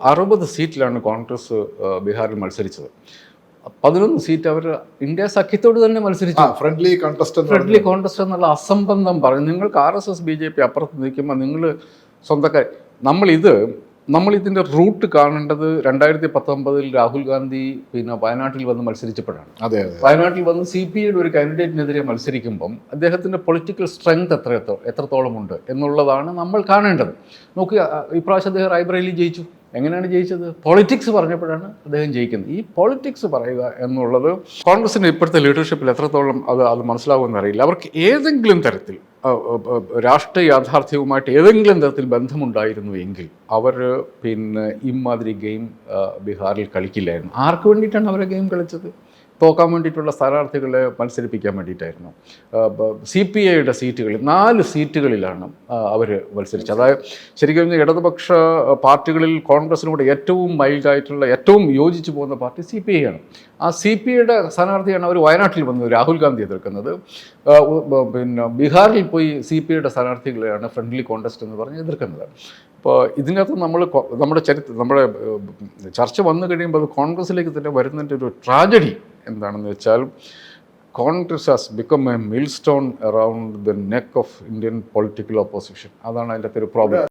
അറുപത് സീറ്റിലാണ് കോൺഗ്രസ് ബീഹാറിൽ മത്സരിച്ചത്. പതിനൊന്ന് സീറ്റ് അവർ ഇന്ത്യ സഖ്യത്തോട് തന്നെ മത്സരിച്ചു. ഫ്രണ്ട്ലി കോൺടസ്റ്റ് ഫ്രണ്ട്ലി കോൺടെസ്റ്റ് എന്നുള്ള അസംബന്ധം പറഞ്ഞു. നിങ്ങൾക്ക് R S S B J P അപ്പുറത്ത് നിൽക്കുമ്പോൾ നിങ്ങൾ സ്വന്തക്കാർ നമ്മളിത് നമ്മൾ ഇതിന്റെ റൂട്ട് കാണേണ്ടത് രണ്ടായിരത്തി പത്തൊമ്പതിൽ രാഹുൽ ഗാന്ധി പിന്നെ വയനാട്ടിൽ വന്ന് മത്സരിച്ചപ്പോഴാണ്. അതെ അതെ. വയനാട്ടിൽ വന്ന് സി പി ഐയുടെ ഒരു കാൻഡിഡേറ്റിനെതിരെ മത്സരിക്കുമ്പം അദ്ദേഹത്തിന്റെ പൊളിറ്റിക്കൽ സ്ട്രെങ്ത് എത്ര എത്രത്തോളം ഉണ്ട് എന്നുള്ളതാണ് നമ്മൾ കാണേണ്ടത്. നോക്കുക ഇപ്രാവശ്യം അദ്ദേഹം റായ്ബറേലി ജയിച്ചു. എങ്ങനെയാണ് ജയിച്ചത്? പൊളിറ്റിക്സ് പറഞ്ഞപ്പോഴാണ് അദ്ദേഹം ജയിക്കുന്നത്. ഈ പൊളിറ്റിക്സ് പറയുക എന്നുള്ളത് കോൺഗ്രസിന്റെ ഇപ്പോഴത്തെ ലീഡർഷിപ്പിൽ എത്രത്തോളം അത് അത് മനസ്സിലാവുമെന്നറിയില്ല അവർക്ക് ഏതെങ്കിലും തരത്തിൽ രാഷ്ട്രീയ യാഥാർത്ഥ്യവുമായിട്ട് ഏതെങ്കിലും തരത്തിൽ ബന്ധമുണ്ടായിരുന്നു എങ്കിൽ അവർ പിന്നെ ഇമാതിരി ഗെയിം ബീഹാറിൽ കളിക്കില്ലായിരുന്നു. ആർക്ക് വേണ്ടിയിട്ടാണ് അവരെ ഗെയിം കളിച്ചത്? തോക്കാൻ വേണ്ടിയിട്ടുള്ള സ്ഥാനാർത്ഥികളെ മത്സരിപ്പിക്കാൻ വേണ്ടിയിട്ടായിരുന്നു. സി പി ഐയുടെ സീറ്റുകളിൽ നാല് സീറ്റുകളിലാണ് അവർ മത്സരിച്ചത്. അതായത് ശരിക്കും ഇടതുപക്ഷ പാർട്ടികളിൽ കോൺഗ്രസിനോട് ഏറ്റവും മൈൽഡായിട്ടുള്ള ഏറ്റവും യോജിച്ചു പോകുന്ന പാർട്ടി സി പി ഐ ആണ്. ആ സി പി ഐയുടെ സ്ഥാനാർത്ഥിയാണ് അവർ വയനാട്ടിൽ വന്നത് രാഹുൽ ഗാന്ധി എതിർക്കുന്നത്. പിന്നെ ബീഹാറിൽ പോയി സി പി ഐയുടെ സ്ഥാനാർത്ഥികളെയാണ് ഫ്രണ്ട്ലി കോൺടസ്റ്റ് എന്ന് പറഞ്ഞ് എതിർക്കുന്നത്. അപ്പോൾ ഇതിനകത്ത് നമ്മൾ നമ്മുടെ ചരിത്രം നമ്മുടെ ചർച്ച വന്നു കഴിയുമ്പോൾ അത് കോൺഗ്രസിലേക്ക് തന്നെ വരുന്നതിന്റെ ഒരു ട്രാജഡി എന്താണെന്ന് വെച്ചാൽ Congress has become a millstone around the neck of Indian political opposition അതാണ് അതിന്റെ ഒരു പ്രോബ്ലം